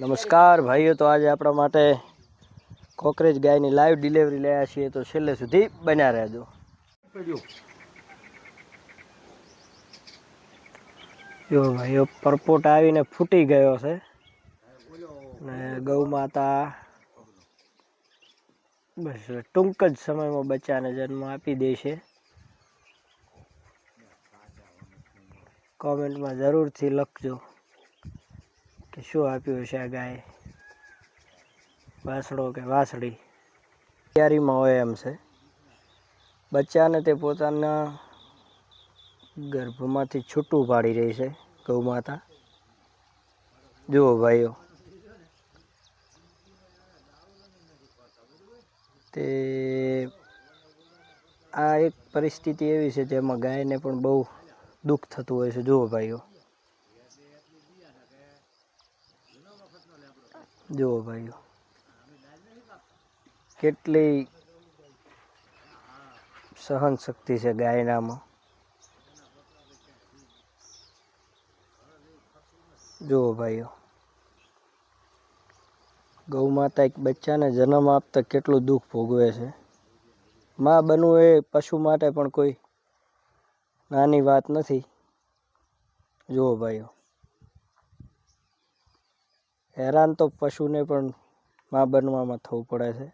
નમસ્કાર, ભાઈઓ, તો આજે આપણા માટે કોકરેજ ગાયની લાઈવ ડિલિવરી લયા છીએ. તો છેલ્લે સુધી બન્યા રહેજો. જો ભાઈઓ, પરપોટ આવીને ફૂટી ગયો છે. ને ગૌ માતા બસ ટૂંક જ સમયમાં બચ્ચાને જન્મ આપી દેશે કોમેન્ટમાં જરૂરથી લખજો. કે શું આપ્યું હશે આ ગાય? વાસડો કે વાસળી? તૈયારીમાં હોય એમ છે. બચ્ચાને તે પોતાના ગર્ભમાંથી છૂટું પાડી રહી છે, ગૌ માતા. જુઓ ભાઈઓ. તે આ એક પરિસ્થિતિ એવી છે જેમાં ગાયને પણ બહુ દુઃખ થતું હોય છે. જુઓ ભાઈઓ. જુઓ ભાઈઓ. કેટલી સહન શક્તિ છે ગાયનામાં. જુઓ ભાઈઓ. ગૌ માતા એક બચ્ચાને જન્મ આપતા કેટલું દુઃખ ભોગવે છે. માં બનવું એ પશુ માટે પણ કોઈ નાની વાત નથી. જુઓ ભાઈઓ. હેરાન તો પશુને પણ માં બનવામાં થવું પડે છે.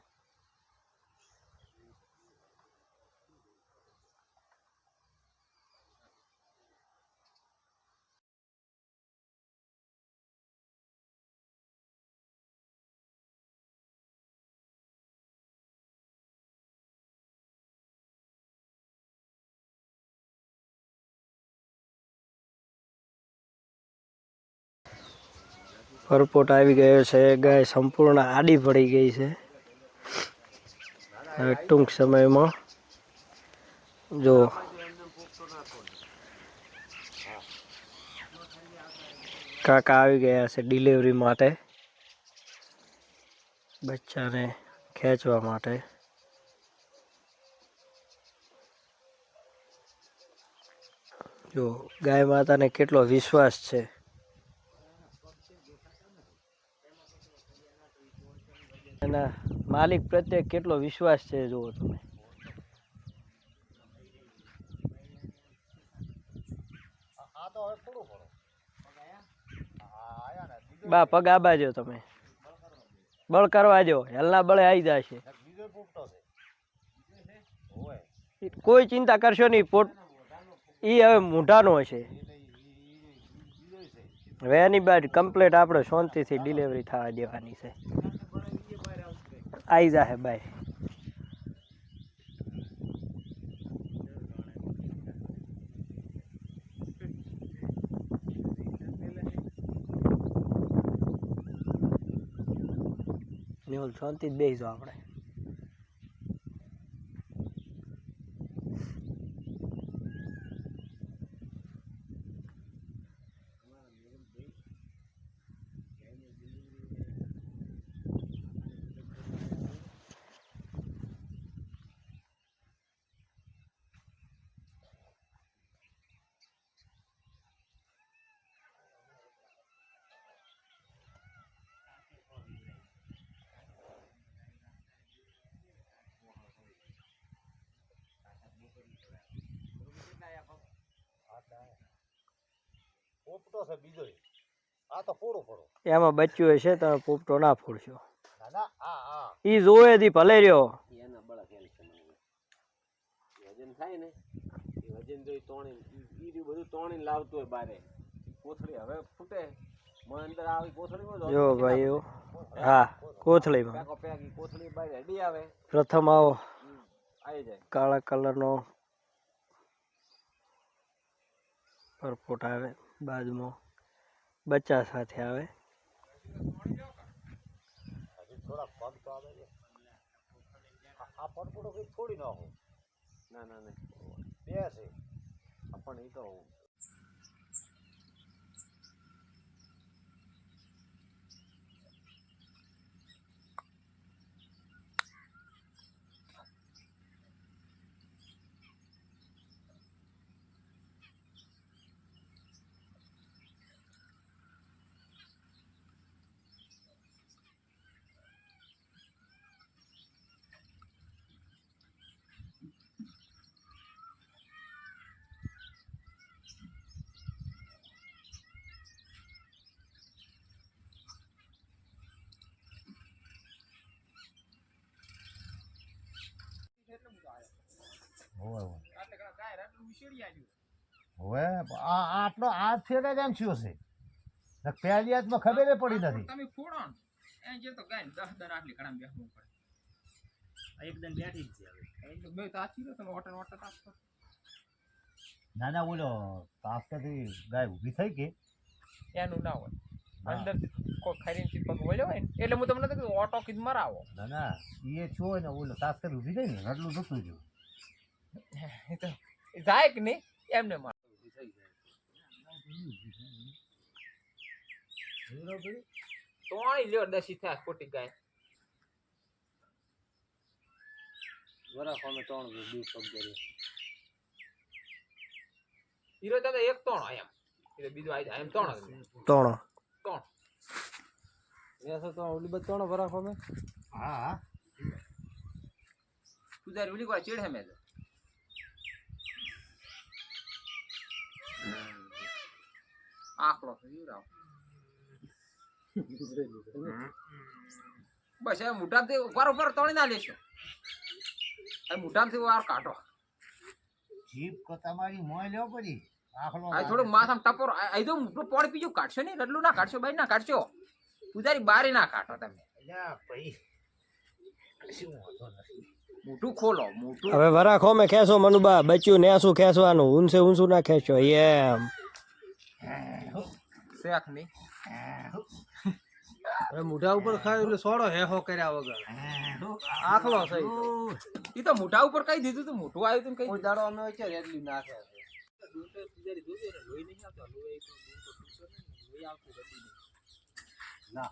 પરપોટ આવી ગયો છે ગાય સંપૂર્ણ આડી પડી ગઈ છે. હવે ટૂંક સમયમાં જો કાકા આવી ગયા છે ડિલિવરી માટે બચ્ચાને ખેંચવા માટે. જો ગાય માતાને કેટલો વિશ્વાસ છે. એના માલિક પ્રત્યે કેટલો વિશ્વાસ છે જુઓ તમે. બા, પગ આબા જો તમે. બળ કરવા જો હેલના બળે આવી જશે. કોઈ ચિંતા કરશો નહીં, પોટ ઈ હવે મૂઢાનો હશે હવે એની બાદ કમ્પ્લેટ આપણે શાંતિથી ડિલિવરી થવા દેવાની છે. આવી જાહે બાય. નિહોલ શાંતિ જ બેસી આપણે. પોપટો છે બીજો આ તો પૂરો પડો. એમાં બચ્યું હશે તમે પોપટો ના ફોડશો. ના ના આ આ. ઈ જોવે દી ભલે રહ્યો. એના બળા ખેલ છે મને. વજન થાય ને એ વજન જોઈ તોણી ઈ રહ્યું બધું તોણીને લાવતું હોય બારે. કોથળી હવે ફૂટે. મને અંદર આવી કોથળીમાં જ જો ભાઈઓ હા કોથળીમાં. પેકો પેક ઈ કોથળી બાર રેડી આવે. પ્રથમ આવો. આવી જાય. કાળા કલરનો. પરપોટ આવે. બાજુમાં. બચ્ચા સાથે આવે. થોડા પગ તો આવે છે. આ પડપડો કઈ છોડી નાખો ના ના ના. બે છે. પણ એ તો આ આટલો આ છેડે જ એમ થયો છે? ને પહેલી હાથમાં ખબર પડી નથી. તમે ફોડો એ જે તો ગાય દસ દન આટલી ઘણા બેસવું પડે. એકદમ બેઠી જ છે હવે. મેં તો આચી તમે હોટલ હોટલ આપતો ના ના બોલો તાસ્કાથી ગાય ઊભી થઈ કે? એનું ના હોય. અંદર અંદરથી કોઈ ખરીને પગ વળ્યો હોય ને એટલે હું તમને કીધું ઓટો કીધું મરાવો. ના ના એ છો ને ઓલો કરી ઊભી થઈ ને એટલું નતું જોયું તો એ જાય કે નહીં એમને માર તોણી લ્યો દસી થાય ખોટી ગાય વરાખ અમે ત્રણ દિવસ પગ કર્યો હીરો તમે એક તોણો એમ એટલે બીજું આવી જાય એમ તોણો જ નહીં. ત્રણ તોણ એસો તો ઓલી બધ ત્રણ વરાખ અમે હા હા પૂજારી ઓલી કોઈ ચેડે મેં આખલો હીરો બસ એ મોઢામાંથી ઉપર ઉપર તોડી ના લેશો. એ મોઢામાંથી વાર કાઢો. જીભ કો તમારી મોય લેવો પડી. આખલો આ થોડું માથામાં ટપોર. આ તો મોટું પાણી પીજો કાઢશો નહીં રડલું ના કાઢશો બાઈ ના કાઢશો. પૂજારી બારી ના કાઢો તમે. અલ્યા ભાઈ. શું વાંધો નથી મોટું ખોલો મોટું હવે વરાખો મેં ખેંચો મનુબા બચ્યું ને શું ખેંચવાનું? ઊંચે ઊંચું ના ખેંચો એમ. શેખ નહીં હવે મોઢા ઉપર ખાય એટલે સોડો હેહો કર્યા વગર. આખલો સહી ઈ તો. મોઢા ઉપર કઈ દીધું તું? મોટું આવ્યું તું કઈ દાડો અમે વચ્ચે રેડલી નાખે ના.